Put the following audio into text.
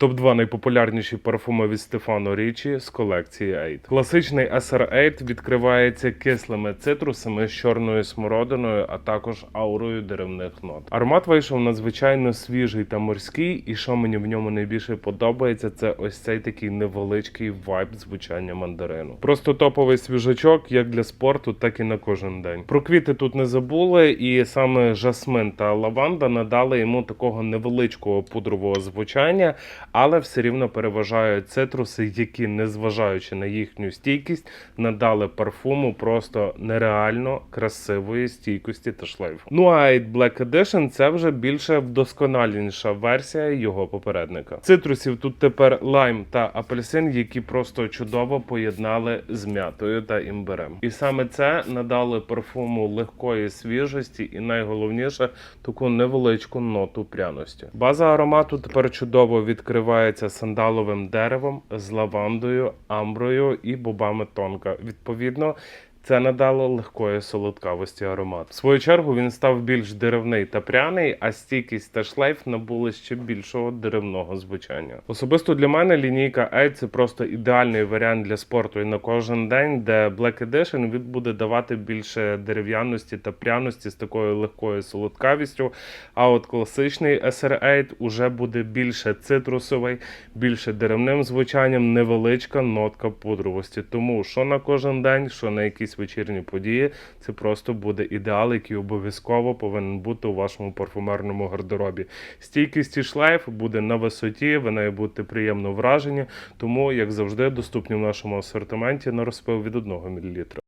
Топ-2 найпопулярніші парфуми від Стефано Річі з колекції Aid. Класичний SR8 відкривається кислими цитрусами з чорною смородиною, а також аурою деревних нот. Аромат вийшов надзвичайно свіжий та морський, і що мені в ньому найбільше подобається, це ось цей такий невеличкий вайб звучання мандарину. Просто топовий свіжачок як для спорту, так і на кожен день. Про квіти тут не забули, і саме жасмин та лаванда надали йому такого невеличкого пудрового звучання, але все рівно переважають цитруси, які, незважаючи на їхню стійкість, надали парфуму просто нереально красивої стійкості та шлейфу. Ну а Black Edition це вже більше вдосконаленіша версія його попередника. Цитрусів тут тепер лайм та апельсин, які просто чудово поєднали з м'ятою та імбирем. І саме це надали парфуму легкої свіжості і найголовніше таку невеличку ноту пряності. База аромату тепер чудово відкривається сандаловим деревом з лавандою, амброю і бобами тонка. Відповідно. Це надало легкої солодкавості аромат. В свою чергу він став більш деревний та пряний, а стійкість та шлейф набули ще більшого деревного звучання. Особисто для мене лінійка A це просто ідеальний варіант для спорту і на кожен день, де Black Edition він буде давати більше дерев'яності та пряності з такою легкою солодкавістю. А от класичний SR8 уже буде більше цитрусовий, більше деревним звучанням, невеличка нотка пудровості. Тому що на кожен день, що на якісь вечірні події, це просто буде ідеал, який обов'язково повинен бути у вашому парфумерному гардеробі. Стійкість і шлейф буде на висоті, ви нею будете приємно вражені, тому, як завжди, доступні в нашому асортименті на розпил від 1 мл.